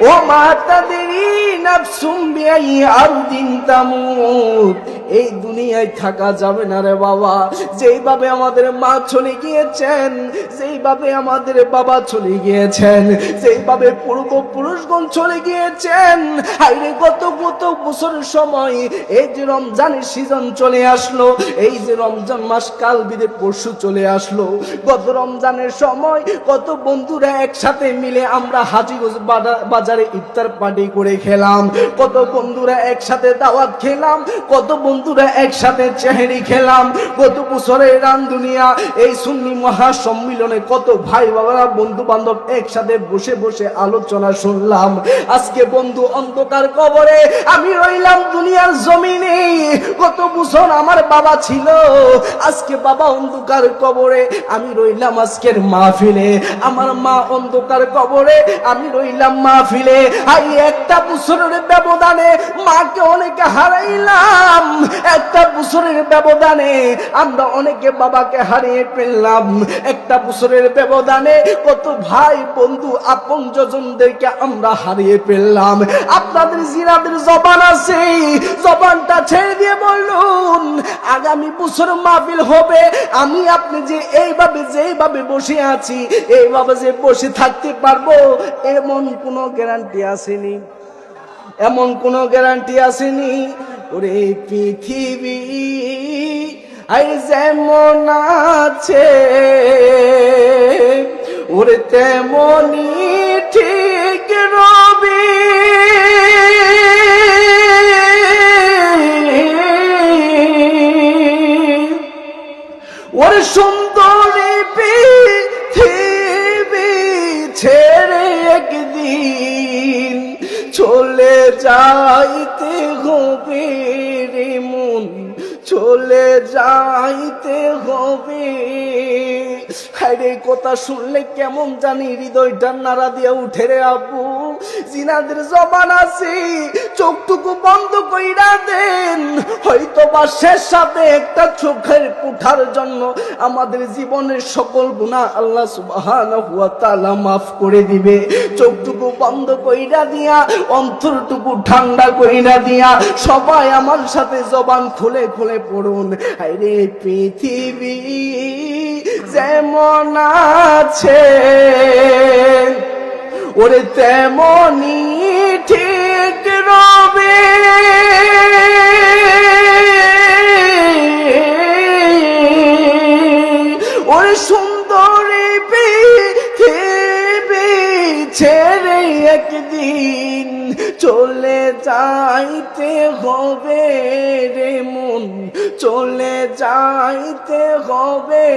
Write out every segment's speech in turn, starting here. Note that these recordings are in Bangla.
ও মাতাদেরই নাফসুম বিআই আরদিন তামুত এই দুনিয়ায় থাকা যাবে না রে বাবা। যেইভাবে আমাদের মা চলে গিয়েছেন, যেইভাবে আমাদের বাবা চলে গিয়েছেন, যেইভাবে পূর্বপুরুষগণ চলে গিয়েছেন আইরে গত গত বছরের সময় এই যে রমজানের সিজন চলে আসলো, এই যে রমজান মাস কাল বিদে পরশু চলে আসলো, গত রমজানের সময় কত বন্ধুরা একসাথে মিলে আমরা হাজিগঞ্জ বাজারে ইফতার পার্টি করে খেলাম, কত বন্ধুরা একসাথে দাওয়াত খেলাম, কত বন্ধুরা, একসাথে চেহারি খেলাম। গত বছরের রান দুনিয়া, এই সুন্নি মহা সম্মিলনে কত ভাই বাবারা বন্ধু বান্ধব একসাথে বসে বসে আলোচনা শুনলাম। আজকে বন্ধু অন্ধকার কবরে আমি রইলাম দুনিয়ার জমিনে। কত বছর আমার বাবা ছিল, আজকে বাবা অন্ধকার কবরে আমি রইলাম আজকের মাহফিলে। আমার মা অন্ধকার কবরে আমি রইলাম মাহফিলে। আই একটা বছরের ব্যবধানে মাকে অনেকে হারাইলাম। একটা বছরের ব্যবধানে আমরা অনেকে বাবাকে হারিয়ে ফেললাম। একটা বছরের ব্যবধানে কত ভাই, বন্ধু, আপন জনদেরকে আমরা হারিয়ে ফেললাম। আপনাদের জিরাদের জবান আছে, জবানটা ছেড়ে দিয়ে বলুন, আগামী বছর মাহফিল হবে। আমি, আপনি যে এইভাবে, যেইভাবে বসে আছি, এইভাবে যে বসে থাকতে পারব, এমন কোনো গ্যারান্টি আসেনি। এমন কোনো গ্যারান্টি আসেনি। ওরে পৃথিবী আই যেমন আছে ওরে তেমনি ঠিক রবি। যাইতে হবে। কথা শুনলে কেমন জানি হৃদয়টা নাড়া দিয়ে উঠে রে আবু জিনাদের জবান আছে, চোখটুকু বন্ধ কইরা দেন। হয়তো বা শেষ সাথে একটা চোখের পুঠার জন্য আমাদের জীবনের সকল গুণা আল্লাহ সুবহানাহু ওয়া তাআলা মাফ করে দিবে। চোখটুকু বন্ধ কইরা দিয়া, অন্তরটুকু ঠান্ডা কইরা দিয়া, সবাই আমার সাথে জবান খুলে খুলে পড়ুন। আরে পৃথিবী যেমন আছে। ওরে তেমনি ঠিক রবে। ওরে সুন্দরী পৃথিবী ছেড়ে একদিন চলে যাইতে হবে রে মন, চলে যাইতে হবে।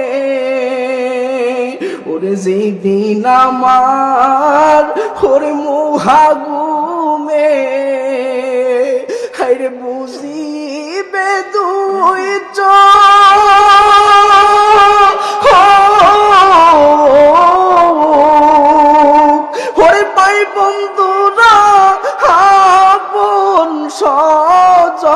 ওরে যেদিন আমার ওরে মুহাগুমে হাইরে ওরে পাই আপন সজন।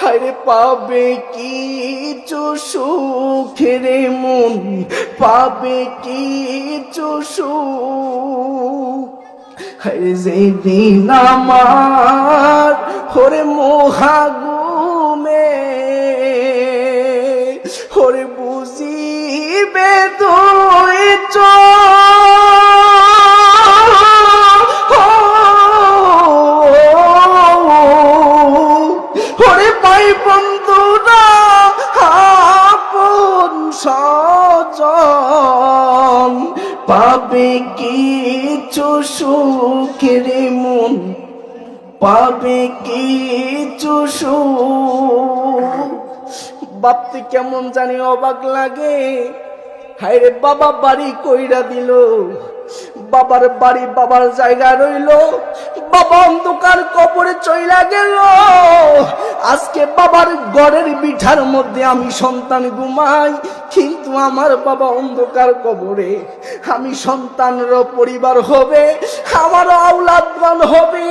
হারে পাবে কিছু সুখের মন, পাবে কিছু সুখ। হারে যেদিন আমার হরে মোহাগুমে হরে বুঝিবে দুই হরে পাবে কিছু সুখের মন, পাবে কি সুখ। ভাবতে কেমন জানি অবাক লাগে। হায় রে বাবা বাড়ি কইরা দিল বাবার বাড়ি বাবার জায়গা রইল। বাবা অন্ধকার কবরে চইলা গেল। আজকে বাবার গড়ের বিঠার মধ্যে আমি সন্তান ঘুমাই, কিন্তু আমার বাবা অন্ধকার কবরে। আমি সন্তানের পরিবার হবে, আমার আউলাদগণ হবে।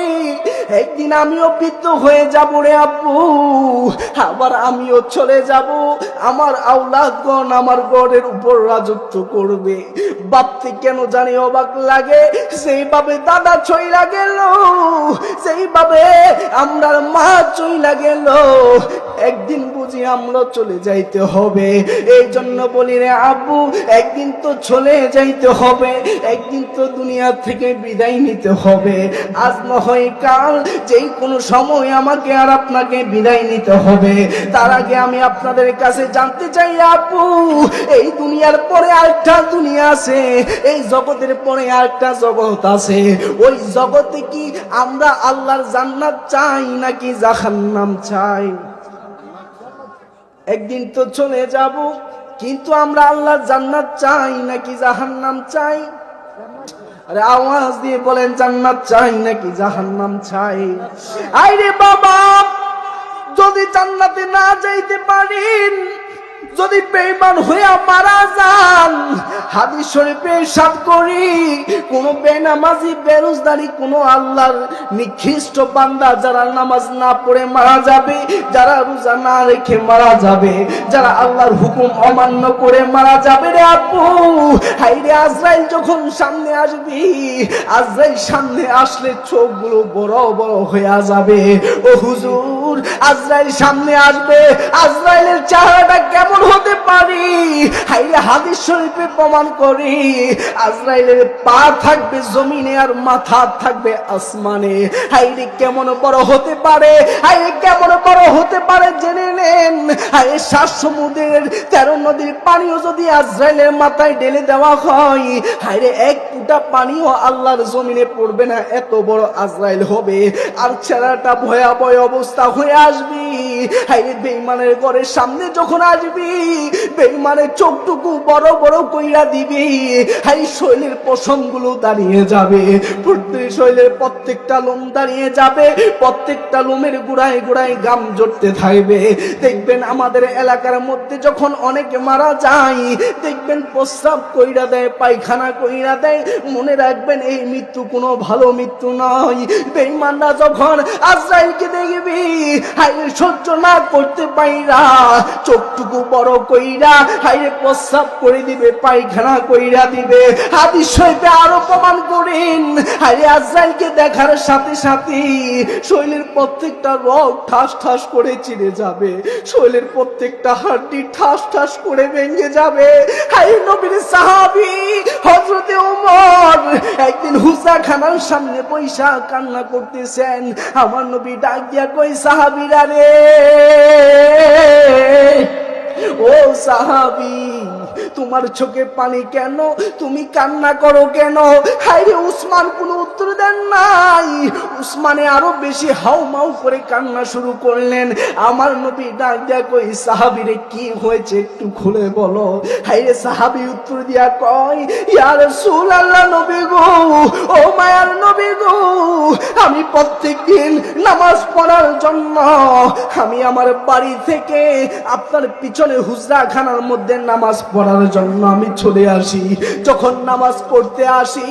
একদিন আমিও বৃদ্ধ হয়ে যাব রে আব্বু, আবার আমিও চলে যাব। আমার আউলাদগণ আমার গড়ের উপর রাজত্ব করবে। ভাবতে কেন জানি অবাক লাগে? সেইভাবে দাদা চইলা গেল সেইভাবে আমরা মা চইলা গেল, একদিন বুঝি আমরা চলে যাইতে হবে। এই জন্য বলি রে আব্বু, একদিন তো চলে যাইতে হবে, একদিন তো দুনিয়া থেকে বিদায় নিতে হবে। আজ না হয় কাল যেই কোনো সময় আমাকে আর আপনাকে বিদায় নিতে হবে। তার আগে আমি আপনাদের কাছে জানতে চাই আপু এই দুনিয়ার পরে আরেকটা দুনিয়া আছে, এই জগতের পরে আরেকটা জগৎ আছে। ওই জগতে কি আমরা আল্লাহর জান্নাত চাই নাকি জাহান্নাম চাই? একদিন তো চলে যাব, কিন্তু আমরা আল্লাহ জান্নাত চাই নাকি জাহান্নাম চাই? আরে আওয়াজ দিয়ে বলেন, জান্নাত চাই নাকি জাহান্নাম চাই? আইরে বাবা, যদি জান্নাতে না যাইতে পারেন যদি বেঈমান হইয়া মারা যান, হাদিস শরীফে সাত করি, কোন বেনামাজি বেরোজদারি কোন আল্লাহর নিকৃষ্ট বান্দা যারা নামাজ না পড়ে মারা যাবে, যারা রোজা না রেখে মারা যাবে, যারা আল্লাহর হুকুম অমান্য করে মারা যাবে রে আপু। হাই রে আজরাইল, যখন সামনে আসবি, আজরাইল সামনে আসলে চোখগুলো বড় বড় হয়ে যাবে। ও হুজুর, আজরাইল সামনে আসবে, আজরাইলের চেহারাটা কেমন হতে পারি। হাইরে হাদিস শরীফে প্রমাণ করি, আজরাইলের পা থাকবে জমিনে আর মাথা থাকবে আসমানে। হাইরে কেমন বড় হতে পারে হাইরে কেমন বড় হতে পারে জেনে নেন। হাইরে সাত সমুদ্রের তেরো নদীর পানিও যদি আজরাইলের মাথায় ঢেলে দেওয়া হয় হাইরে এক ফুটা পানিও আল্লাহর জমিনে পড়বে না, এত বড় আজরাইল হবে। আর ছেলেটা ভয়াবহ অবস্থা হয়ে আসবি। বেইমানের ঘরের সামনে যখন আসবি, বেইমানের চোখটুকু বড় বড় কইরা দিবি, হাই, শৈলের পশমগুলো দাঁড়িয়ে যাবে প্রত্যেক শৈলের প্রত্যেকটা লোম দাঁড়িয়ে যাবে, প্রত্যেকটা লোমের গুড়ায় গুড়ায় গাম জড়তে থাকবে। দেখবেন আমাদের এলাকার মধ্যে যখন অনেকে মারা যায়, দেখবেন প্রস্রাব কইরা দেয়, পায়খানা কইরা দেয়, মনে রাখবেন এই মৃত্যু কোনো ভালো মৃত্যু নয়। বেঈমানরা যখন আজরাইলকে দেখবি হাইরে সহ্য না করতে পাইরা চোখটুকু বড় কইরা, হাইরে প্রস্রাব করে দিবে, পায়খানা কইরা দিবে। হাদিস হইতে আরও প্রমাণ করেন। হাইরে আজরাইলকে দেখার সাথে সাথে শৈলের প্রত্যেকটা রগ ঠাস ঠাস করে চিড়ে যাবে। শৈলের প্রত্যেকটা হাড্ডি ঠাস ঠাস করে ভেঙে যাবে। হাই নবীর সাহাবি হজরতে ওমর একদিন হুসা খানার সামনে পয়সা কান্না করতেছেন। আমার নবী ডাক দিয়া কই সাহাবিরা রে ও সাহাবি তোমার চোখে পানি কেন? তুমি কান্না করো কেন? হাইরে উসমান, কোনো উত্তর দেন নাই। উসমানে আরও বেশি হাউ মাউ করে কান্না শুরু করলেন। আমার নবী ডাক দিয়া কই, সাহাবিরে, কি হয়েছে একটু খুলে বলো। হাইরে সাহাবি উত্তর দিয়া কয় ইয়ার সুল আল্লাহ নবী গো, ও মায়ার নবী গো, আমি প্রত্যেক দিন নামাজ পড়ার জন্য, আমি আমার বাড়ি থেকে আপনার পিছনে হুজরা খানার মধ্যে নামাজ পড়ার জন্য আমি চলে আসি। যখন নামাজ পড়তে আসি,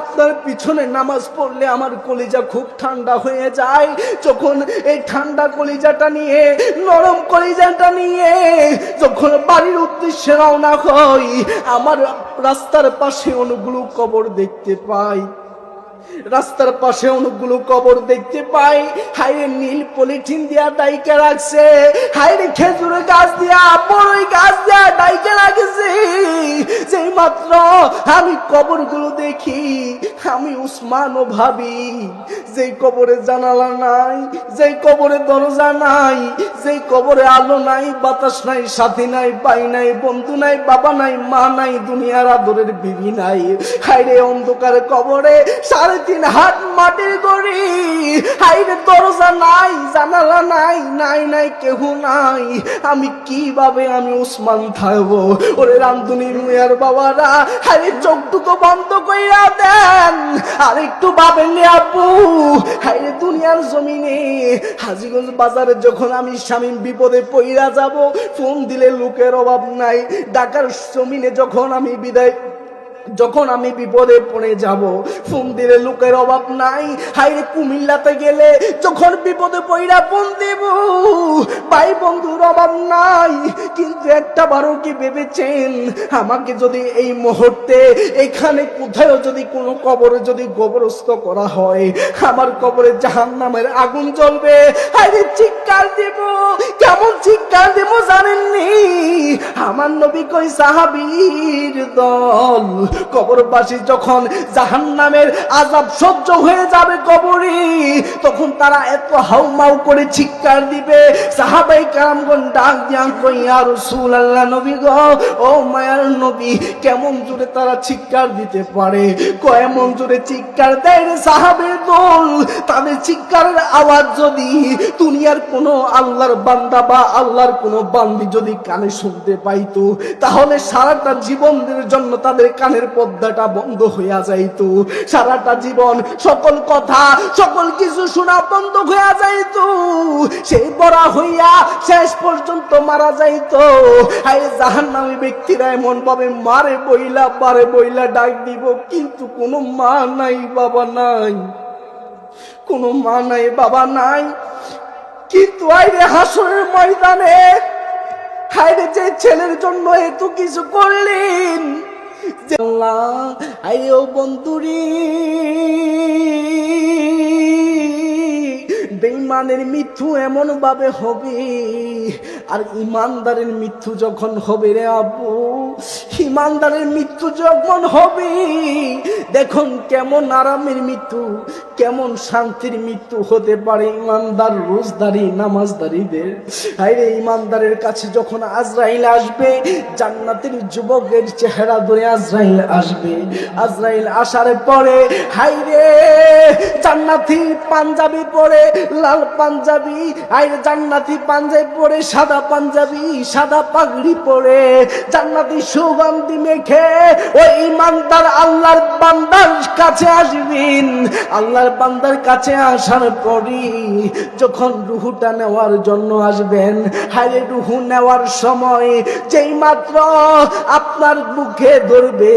আপনার পিছনে নামাজ পড়লে আমার কলিজা খুব ঠান্ডা হয়ে যায়। যখন এই ঠান্ডা কলিজাটা নিয়ে, নরম কলিজাটা নিয়ে যখন বাড়ির উদ্দেশ্যে রওনা হই, আমার রাস্তার পাশে অনেকগুলো কবর দেখতে পাই। রাস্তার পাশে অনেকগুলো কবর দেখতে পাই। হাইরে নীল পলিথিন দিয়া ডাইকে রাখছে। হাইরে খেজুর গাছ দিয়া, বড়ই গাছ দিয়া ডাইকে রাখছে। যেই মাত্র আমি কবরগুলো দেখি, আমি উসমান ও ভাবি, যেই কবরে জানালা নাই, যেই কবরে দরজা নাই, যেই কবরে আলো নাই, বাতাস নাই, সাথী নাই পাই নাই, বন্ধু নাই, বাবা নাই, মা নাই, দুনিয়ার আদরের বিবি নাই। হাইরে অন্ধকার কবরে সাড়ে হাত মাটির হাইরে দরজা নাই, জানালা নাই নাই নাই, কেহ নাই। আমি কীভাবে আমি উসমান ওরে রামধুনি বাবারা, হাইরে বন্ধ কইরা দেন। আর একটু ভাবেন আপু হাইরে দুনিয়ার জমিনে, হাজিগঞ্জ বাজারে যখন আমি স্বামী বিপদে পইরা যাব, ফোন দিলে লোকের অভাব নাই। ঢাকার জমিনে যখন আমি বিদায় যখন আমি বিপদে পড়ে যাব ফোন দিলে লোকের অভাব নাই। হাইরে কুমিল্লাতে গেলে যখন বিপদে পড়া ফোন দেব ভাই বন্ধুর অভাব নাই। কিন্তু একটা বারও কি ভেবেছেন? আমাকে যদি এই মুহূর্তে এখানে কোথাও যদি কোনো কবরে যদি গোবরস্থ করা হয়, আমার কবরে জাহান নামের আগুন জ্বলবে। হাইরে চিৎকার দেব, কেমন চিৎকার দেব জানেননি? আমার নবী কই সাহাবীর দল? কবরবাসী যখন জাহান নামের আজাব সহ্য হয়ে যাবে কবরে, তখন তারা এত হাউমাউ করে চিৎকার দিবে। সাহাবাই কারামগণ ডাক দিয়া কই আর রসুল আল্লাহ নবী গো, ও মায়ার নবী, কেমন জোরে তারা চিৎকার দিতে পারে? কেমন জোরে চিৎকার দেয় রে সাহাবের দল? তাদের চিৎকারের আওয়াজ যদি দুনিয়ার কোনো আল্লাহর বান্দা বা আল্লাহর কোনো বান্দি যদি কানে শুনতে পাইতো, তাহলে সারাটা জীবনের জন্য তাদের কানের পর্দাটা বন্ধ হইয়া যাইতো। সারাটা জীবন সকল কথা, সকল কিছু শোনা বন্ধ হইয়া যাইতো। সেই বড়া হইয়া শেষ পর্যন্ত মারা যাইতো। আই জাহান নামী ব্যক্তিরা এমন ভাবে মারে বইলা, পারে বইলা ডাক দিব, কিন্তু কোনো মা নাই, বাবা নাই। কোনো মা নাই, বাবা নাই। কিন্তু আইরে হাসরের ময়দানে, হাইরে যে ছেলের জন্য এত কিছু করলেন বন্ধুরি বেইমানের মৃত্যু এমন ভাবে হবে আর ইমানদারের মৃত্যু যখন হবে রে আবু ইমানদারের মৃত্যু যখন হবে, দেখুন কেমন আরামের মৃত্যু, কেমন শান্তির মৃত্যু হতে পারে ইমানদার রোজদারি, নামাজদারিদের। হাইরে ইমানদারের কাছে যখন আজরাইল আসবে, জান্নাতের যুবকের চেহারা ধরে আজরাইল আসবে। আজরাইল আসার পরে, হাইরে, জান্নাতি পাঞ্জাবি পরে, লাল পাঞ্জাবি, আইরে, জান্নাতি পাঞ্জাবি পরে সাদা পাঞ্জাবি, সাদা পাগড়ি পরে জান্নাতি সুগন্ধি মেখে ওই ইমানদার আল্লাহর বান্দার কাছে আসবেন। আল্লাহর বান্দার কাছে আসার পরই যখন রুহুটা নেওয়ার জন্য আসবেন হাইরে রুহু নেওয়ার সময় যেই মাত্র আপনার বুকে ধরবে,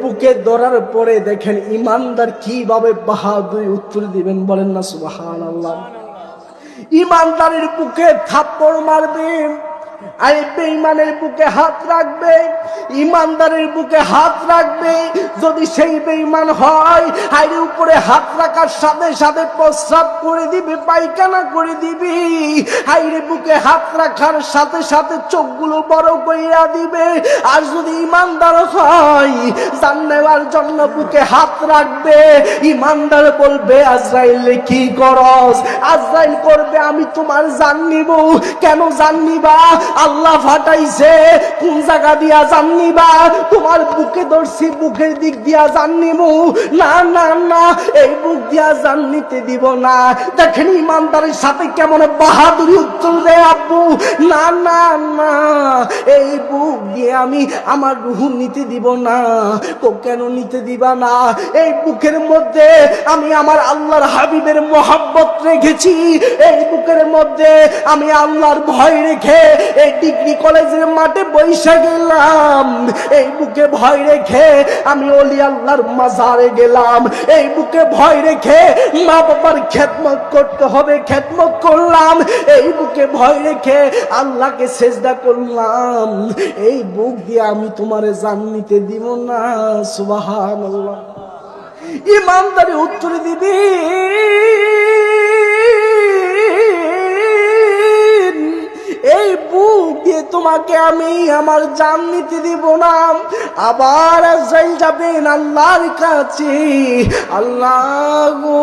বুকে ধরার পরে দেখেন ইমানদার কীভাবে বাহাদুরি উত্তর দিবেন বলেন না সুবাহান আল্লাহ ইমানদারের বুকে থাপ্পড় মারবে। বুকে হাত রাখবে ইমানদারের বুকে হাত রাখবে। যদি সেই হয় উপরে হাত রাখার সাথে সাথে প্রস্রাব করে দিবে, পায়খানা করে দিবে। আইরে বুকে হাত রাখার সাথে সাথে চোখগুলো বড় কইরা দিবে। আর যদি ইমানদার হয়, জান নেওয়ার জন্য বুকে হাত রাখবে। ইমানদার বলবে, আজরাইলে, কি করস? আজরাইল করবে, আমি তোমার জান নিব। কেন জান নিবা? আল্লাহ ফাটাইছে, কোন জায়গা দিয়া জান নিবা? তোমার বুকে ধরছি, বুকের দিক দিয়া জান নিব না না না, এই বুক দিয়া জান নিতে দিব না। দেখেন ইমানদারের সাথে কেমন বাহাদুরি উত্তর দেয় আব্বু। না না না, এই বুক দিয়ে আমি আমার রুহ নিতে দিব না। কো কেন নিতে দিবা না? এই বুকের মধ্যে আমি আমার আল্লাহর হাবিবের মোহাব্বত রেখেছি। এই বুকের মধ্যে আমি আল্লাহর ভয় রেখে এই ডিগ্রি কলেজের মাঠে বৈশা গেলাম। এই বুকে ভয় রেখে আমি অলি আল্লাহর মাজারে গেলাম। এই বুকে ভয় রেখে মা বাবার খেদমত করতে হবে, খেদমত করলাম। এই বুকে ভয় রেখে আল্লাহকে সেজদা করলাম। এই বুক দিয়ে আমি তোমারে জান নিতে দিব না সুবাহান ইমানদারি উত্তর দিবি। এই বুক দিয়ে তোমাকে আমি আমার জান নিতে দিব না। আবার যাই যাবেন আল্লাহর কাছে। আল্লাহ গো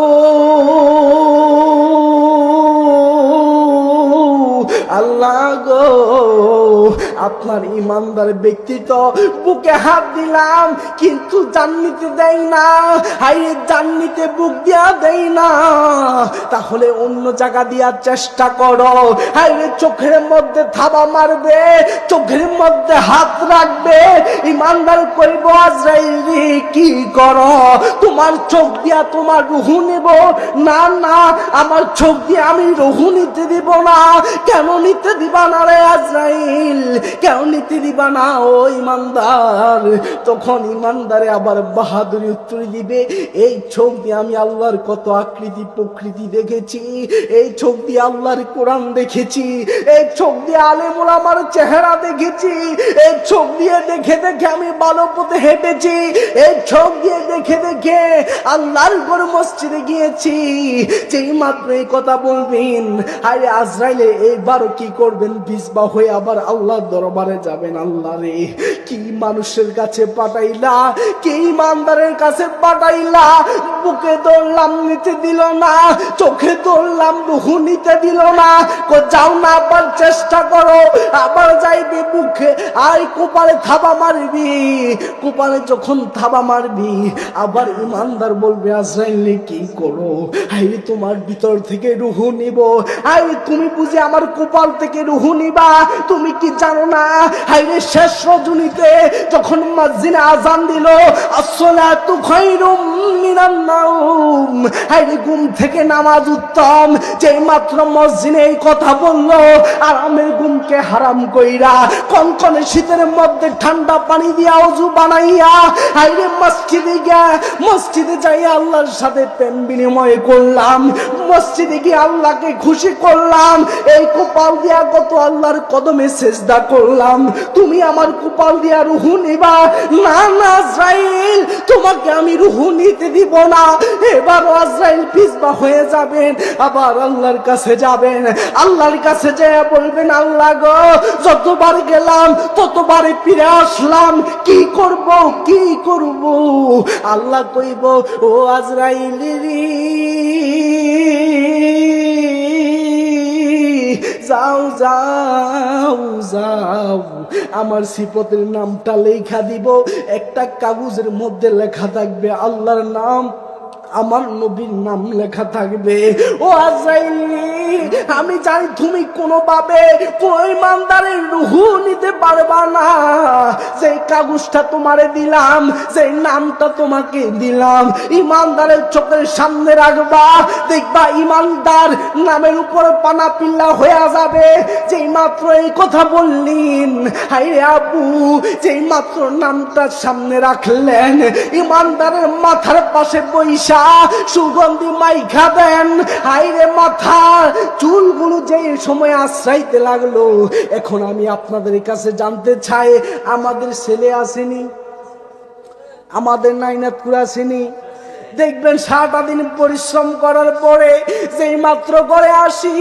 আল্লাহ গো আপনার ইমানদার ব্যক্তিত্ব বুকে হাত দিলাম, কিন্তু জান্নিতে দেয় না। হাইরে জান্নিতে বুক দিয়া দেয় না। তাহলে অন্য জায়গা দেওয়ার চেষ্টা করো। হাইরে চোখের মধ্যে থাবা মারবে, চোখের মধ্যে হাত রাখবে। ইমানদার কইব, আজরাইল, কি করো? তোমার চোখ দিয়া তোমার রুহু নেব? না না, আমার চোখ দিয়ে আমি রুহু নিতে দিব না। কেন নিতে দিবা না রে আজরাইল? কেন নিতে দিবা না ও ইমানদার। তখন ইমানদারে আবার বাহাদুরি উত্তর দিবে। এই চোখ দিয়ে আমি আল্লাহর কত আকৃতি প্রকৃতি দেখেছি। এই চোখ দিয়ে আল্লাহর কোরআন দেখেছি। এই চোখ দিয়ে আলেমুল আমার চেহারা দেখেছি। এই চোখ দিয়ে দেখে দেখে আমি ভালো পথে হেঁটেছি। এই চোখ দিয়ে দেখে দেখে আল্লাহর ঘর মসজিদে গিয়েছি। যেই মাত্র এই কথা বলবেন আরে আজরাইলে এইবারও কি করবেন? বিজবা হয়ে আবার আল্লাহর দরবারে যাবেন আল্লাহ রে। কি মানুষের কাছে পাঠাইলা? কি ইমানদারের কাছে পাঠাইলা? বুকে দৌড়লাম নিতে দিল না। চোখে দৌড়লাম রুহু নিতে দিল না। যাও না, আবার চেষ্টা করো। আবার যাইবে বুকে। আই কোপালে থাবা মারবি। কোপালে যখন থাবা মারবি, আবার ইমানদার বলবে, আজরাইলে, কি করো? আই তোমার ভিতর থেকে রুহু নিব। আই তুমি বুঝে আমার কোপাল থেকে রুহু নিবা। তুমি কি জানো না? হাইরে শেষ রজনীতে যখন মসজিদে আজান দিল, আসসালাতু খায়রুম মিনান হাইরে ঘুম থেকে নামাজ উত্তম। যেই মাত্র মসজিদে এই কথা বলল, আরামের ঘুমকে হারাম কইরা কনকনে শীতের মধ্যে ঠান্ডা পানি দিয়া অজু বানাইয়া মসজিদে গিয়া, মসজিদে যাই আল্লাহর সাথে প্রেম বিনিময় করলাম। মসজিদে গিয়ে আল্লাহকে খুশি করলাম। এই কপাল দিয়া কত আল্লাহর কদমে সেজদা করলাম। তুমি আমার কপাল দিয়া রুহু নিবা। না না, আজরাইল, তোমাকে আমি রুহু নিতে দিব না। এবার আজরাইল পিসবা হয়ে যাবেন, আবার আল্লাহর কাছে যাবেন। আল্লাহর কাছে যেয়ে বলবেন, আল্লাহ গো, যতবার গেলাম, ততবারে ফিরে আসলাম। কি করব কি করব? আল্লাহ কইব, ও আজরাইল যাও যাও যাও। আমার সিপতের নামটা লেখা দিব, একটা কাগজের মধ্যে লেখা থাকবে, আল্লাহর নাম, আমার নবীর নাম লেখা থাকবে। ও আজাইলি। আমি জানি তুমি কোনোভাবে কোন ইমানদারের রুহু নিতে পারবা না। সেই কাগজটা তোমারে দিলাম সেই নামটা তোমাকে দিলাম, ইমানদারের চোখের সামনে রাখবা। দেখবা ইমানদার নামের উপরে পানা পিল্লা হয়ে যাবে। যেই মাত্র এই কথা বললেন হাই আবু, যেই মাত্র নামটা সামনে রাখলেন, ইমানদারের মাথার পাশে বৈশা সুগন্ধি মাইখা দেন। হাইরে মাথা চুলগুলো যে সময় আশ্রাইতে লাগল, এখন আমি আপনাদের কাছে জানতে চাই, আমাদের ছেলে আসেনি, আমাদের নাইনাতপুর আসেনি দেখবেন সারাটা দিন পরিশ্রম করার পরে যেই মাত্র করে আসি,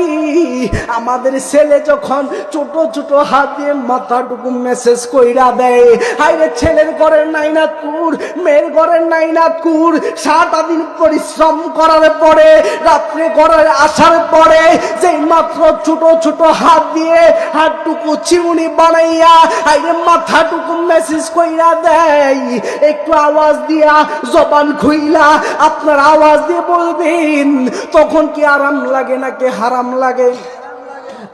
আমাদের ছেলে যখন ছোট ছোট হাত দিয়ে মাথাটুকু মেসেজ কইরা দেয় হাইরে ছেলের ঘরের নাইনাথপুর মেয়ের ঘরের নাইনাথপুর সারাটা দিন পরিশ্রম করার পরে, রাত্রে ঘরে আসার পরে যেই মাত্র ছোট ছোট হাত দিয়ে হাতটুকু চিমুনি বানাইয়া হাইরে মাথাটুকু মেসেজ কইরা দেয়, একটু আওয়াজ দিয়া জবান খুইলা আপনার আওয়াজ দিয়ে বলবেন, তখন কি আরাম লাগে নাকি হারাম লাগে?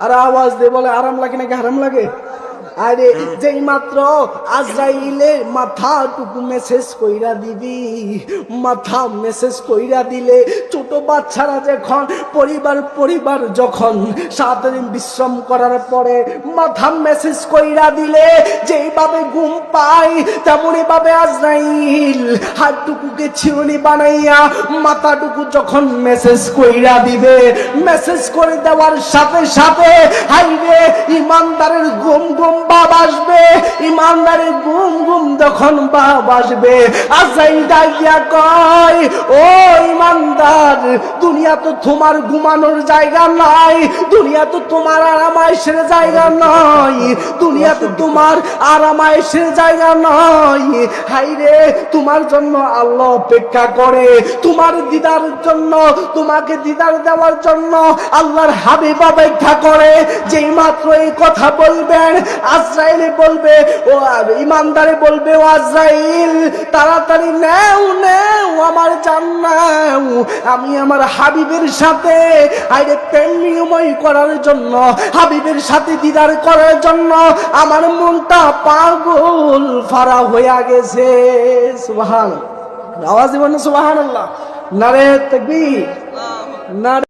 আর আওয়াজ দিয়ে বলে, আরাম লাগে নাকি হারাম লাগে? আরে যেই মাত্র আজরাইলে মাথাটুকু মেসেজ কইরা দিবি মাথা মেসেজ কইরা দিলে ছোট বাচ্চারা যখন পরিবার পরিবার যখন সারাদিন বিশ্রাম করার পরে মাথা মেসেজ কইরা দিলে যেইভাবে ঘুম পায় তেমনই ভাবে আজরাইল হাতটুকুকে ছিউনি বানাইয়া মাথাটুকু যখন মেসেজ কইরা দিবে মেসেজ করে দেওয়ার সাথে সাথে হাইবে ইমানদারের গুম গুম বাপ আসবে গুম গুম বাপ আসবে আজাইল ডাইয়া কয়, ও ইমানদার, দুনিয়া তো তোমার ঘুমানোর জায়গা দুনিয়া তো তোমার আরামায়েশের জায়গা নয় দুনিয়া তো তোমার আরামায়েশের জায়গা নয় হাইরে তোমার জন্য আল্লাহ অপেক্ষা করে, তোমার দিদার জন্য, তোমাকে দিদার দেওয়ার জন্য আল্লাহর হাবিব অপেক্ষা করে যেই মাত্র এই কথা বলবেন আজরাইলে বলবে ও ইমানদারে বলবে ও আজরাইল তাড়াতাড়ি নেও নেও আমার জান্নাও আমি আমার হাবিবের সাথে আইরে প্রেম নিয়ময় করার জন্য হাবিবের সাথে দিদার করার জন্য আমার মনটা পাগল ফারা হইয়া গেছে। সুবহান আওয়াজ দিবেন সুবহানাল্লাহ। নারে তাকবীর। নারে